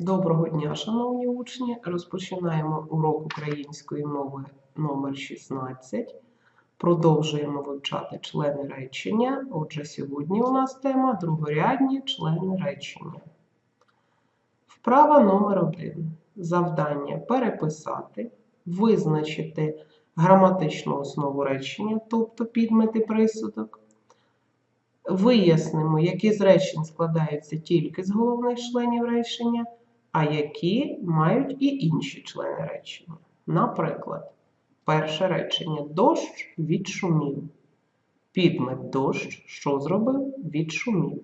Доброго дня, шановні учні! Розпочинаємо урок української мови номер 16. Продовжуємо вивчати члени речення. Отже, сьогодні у нас тема другорядні члени речення. Вправа номер 1. Завдання переписати, визначити граматичну основу речення, тобто підмети присудок. Вияснимо, які з речень складаються тільки з головних членів речення, а які мають і інші члени речення. Наприклад, перше речення дощ відшумів. Підмет дощ, що зробив? Відшумів.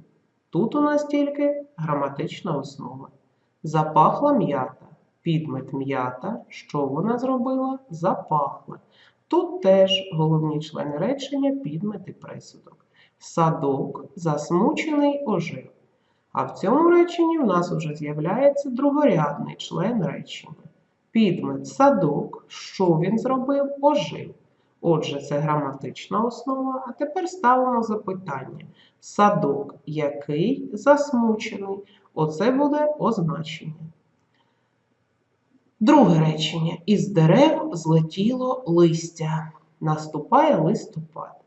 Тут у нас тільки граматична основа. Запахла м'ята. Підмет м'ята, що вона зробила? Запахла. Тут теж головні члени речення підмет і присудок. Садок засмучений ожив. А в цьому реченні в нас вже з'являється другорядний член речення. Підмет садок, що він зробив, ожив. Отже, це граматична основа. А тепер ставимо запитання. Садок який засмучений. Оце буде означення. Друге речення. Із дерев злетіло листя. Наступає листопад.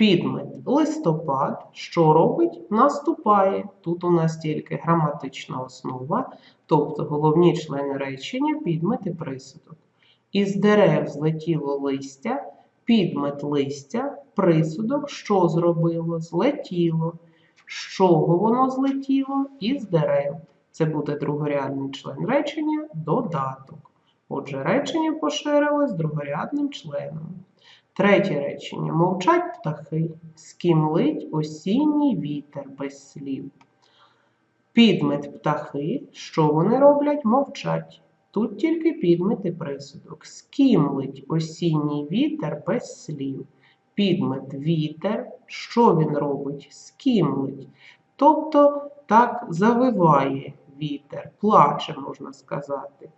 Підмет листопад, що робить? Наступає. Тут у нас тільки граматична основа, тобто головні члени речення підмет і присудок. Із дерев злетіло листя, підмет листя, присудок, що зробило? Злетіло. З чого воно злетіло? Із дерев. Це буде другорядний член речення додаток. Отже, речення поширилось другорядним членом. Третє речення. Мовчать птахи, скімлить осінній вітер без слів. Підмет птахи, що вони роблять? Мовчать. Тут тільки підмет і присудок. Скімлить осінній вітер без слів. Підмет вітер, що він робить? Скімлить. Тобто так завиває вітер, плаче, можна сказати.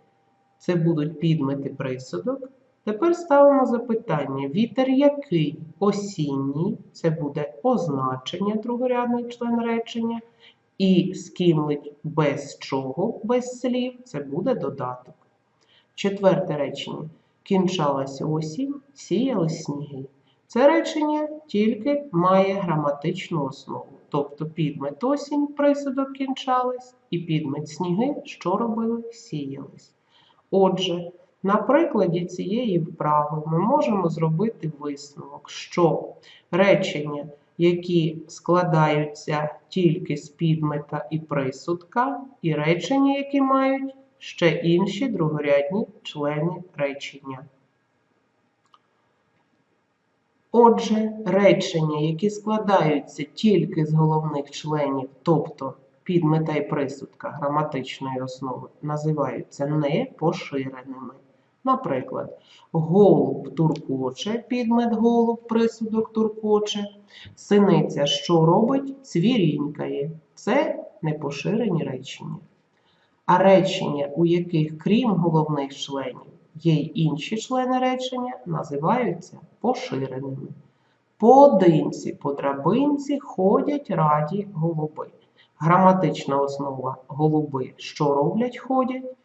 Це будуть підмети присудок. Тепер ставимо запитання. Вітер який? Осінній, це буде означення другорядний член речення. І скимлить без чого, без слів, це буде додаток. Четверте речення. Кінчалась осінь, сіяли сніги. Це речення тільки має граматичну основу. Тобто підмет осінь, присудок кінчались, і підмет сніги, що робили, сіялись. Отже, на прикладі цієї вправи ми можемо зробити висновок, що речення, які складаються тільки з підмета і присудка, і речення, які мають ще інші другорядні члени речення. Отже, речення, які складаються тільки з головних членів, тобто підмета і присудка граматичної основи, називаються непоширеними. Наприклад, голуб туркоче, підмет голуб, присудок туркоче, синиця, що робить, цвірінькає. Це непоширені речення. А речення, у яких, крім головних членів, є й інші члени речення, називаються поширеними. Поодинці, по драбинці ходять раді голуби. Граматична основа голуби, що роблять, ходять,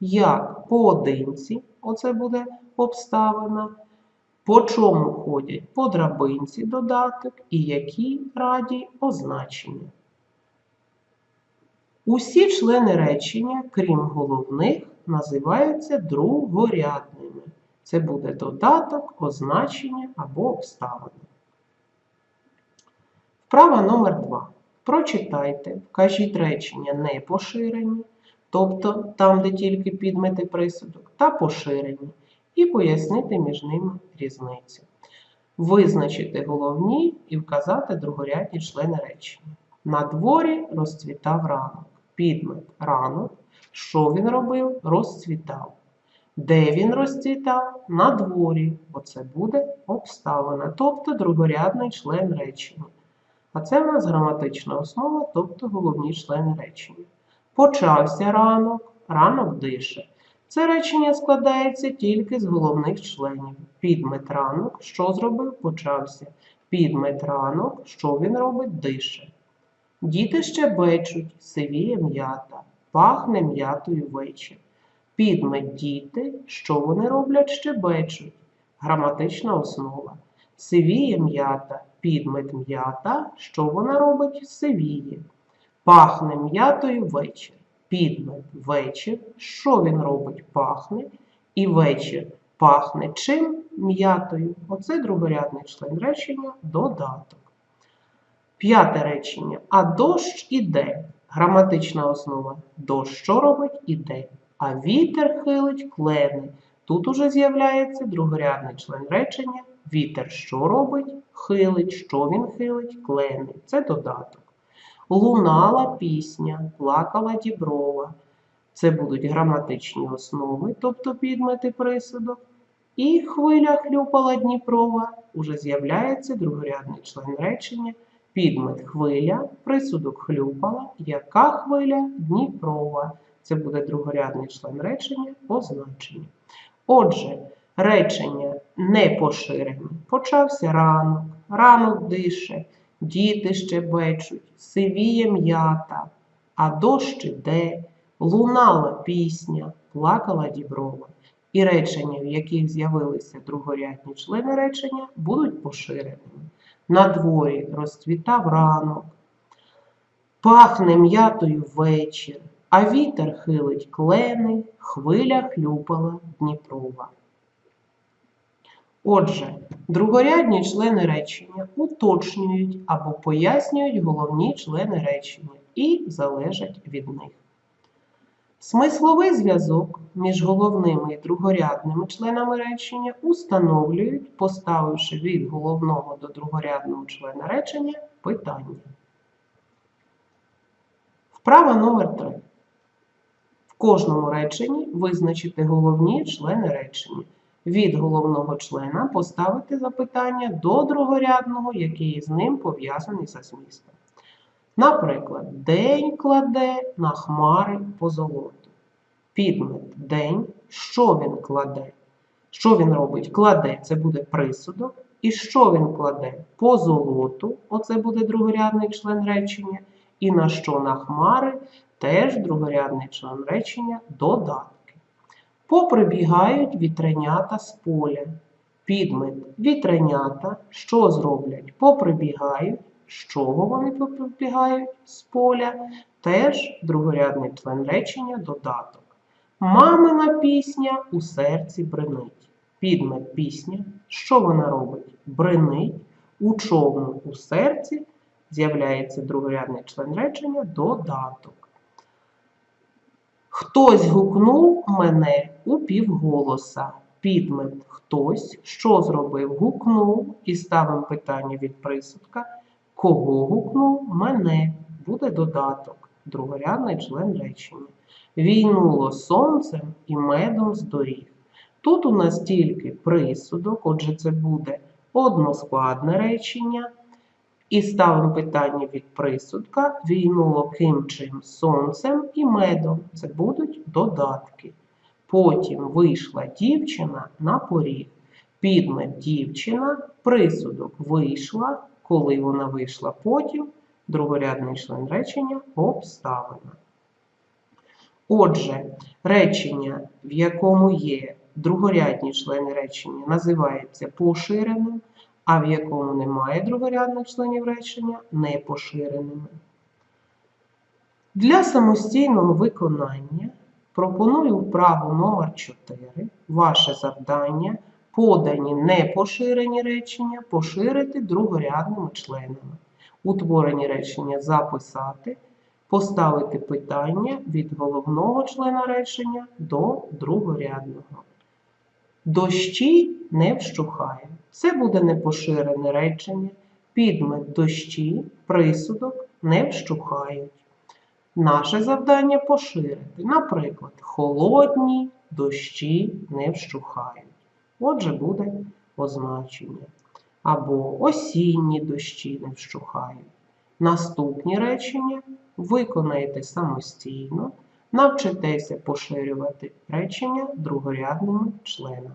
як поодинці, оце буде обставина, по чому ходять по драбинці додаток і які раді означення. Усі члени речення, крім головних, називаються другорядними. Це буде додаток, означення або обставина. Вправа номер 2. Прочитайте, вкажіть речення не поширені, тобто там, де тільки підмети присудок, та поширені, і пояснити між ними різницю. Визначити головні і вказати другорядні члени речення. На дворі розцвітав ранок. Підмет ранок. Що він робив? Розцвітав. Де він розцвітав? На дворі. Оце буде обставина, тобто другорядний член речення. А це в нас граматична основа, тобто головні члени речення. Почався ранок, ранок дише. Це речення складається тільки з головних членів. Підмет ранок, що зробив? Почався. Підмет ранок, що він робить? Дише. Діти ще бечуть, сивіє м'ята. пахне м'ятою вечір. Підмет діти, що вони роблять, щебечуть. Граматична основа. Сивіє м'ята, підмет м'ята, що вона робить, сивіє. Пахне м'ятою вечір. Підмет вечір, що він робить, пахне. І вечір пахне чим? М'ятою. Оце другорядний член речення додаток. П'яте речення. А дощ іде. Граматична основа. Дощ що робить? Іде. А вітер хилить клени. Тут уже з'являється другорядний член речення. Вітер що робить? Хилить. Що він хилить? Клени. Це додаток. Лунала пісня, плакала діброва. Це будуть граматичні основи, тобто підмети присудок. І хвиля хлюпала Дніпрова. Уже з'являється другорядний член речення. Підмет хвиля, присудок хлюпала, яка хвиля Дніпрова. Це буде другорядний член речення позначення. Отже, речення не поширене. Почався ранок, ранок дише, діти щебечуть, сивіє м'ята, а дощ іде, лунала пісня, плакала діброва. І речення, в яких з'явилися другорядні члени речення, будуть поширеними. На дворі розцвітав ранок, пахне м'ятою вечір, а вітер хилить клени, хвиля хлюпала Дніпрова. Отже, другорядні члени речення уточнюють або пояснюють головні члени речення і залежать від них. Смисловий зв'язок між головними і другорядними членами речення установлюють, поставивши від головного до другорядного члена речення питання. Вправа номер 3. В кожному реченні визначити головні члени речення. Від головного члена поставити запитання до другорядного, який з ним пов'язаний за змістом. Наприклад, день кладе на хмари по золоту. Підмет день, що він кладе? Що він робить? Кладе це буде присудок. І що він кладе? По золоту, оце буде другорядний член речення. І на що на хмари теж другорядний член речення додатки. Поприбігають вітренята з поля. Підмет вітренята, що зроблять? Поприбігають. З чого вони поприбігають? З поля. Теж другорядний член речення додаток. Мамина пісня у серці бренить. Підмет пісня. Що вона робить? Бренить. У чому у серці з'являється другорядний член речення додаток. Хтось гукнув мене у півголоса. Підмет хтось, що зробив? Гукнув і ставимо питання від присудка. Кого гукнув? Мене. Буде додаток, другорядний член речення. Війнуло сонцем і медом з доріг. Тут у нас тільки присудок, отже, це буде односкладне речення. І ставимо питання від присудка. Війнуло ким чим сонцем і медом. Це будуть додатки. Потім вийшла дівчина на поріг. Підмет дівчина, присудок вийшла. Коли вона вийшла потім, другорядний член речення обставина. Отже, речення, в якому є другорядні члени речення, називається поширеним, а в якому немає другорядних членів речення непоширеними. Для самостійного виконання пропоную вправу номер 4 Ваше завдання подані непоширені речення поширити другорядними членами. Утворені речення записати, поставити питання від головного члена речення до другорядного. Дощі не вщухає. Це буде непоширене речення. Підмет дощі, присудок не вщухають. Наше завдання поширити. Наприклад, холодні дощі не вщухають. Отже, буде означення. Або осінні дощі не вщухають. Наступні речення виконаєте самостійно, навчитеся поширювати речення другорядними членами.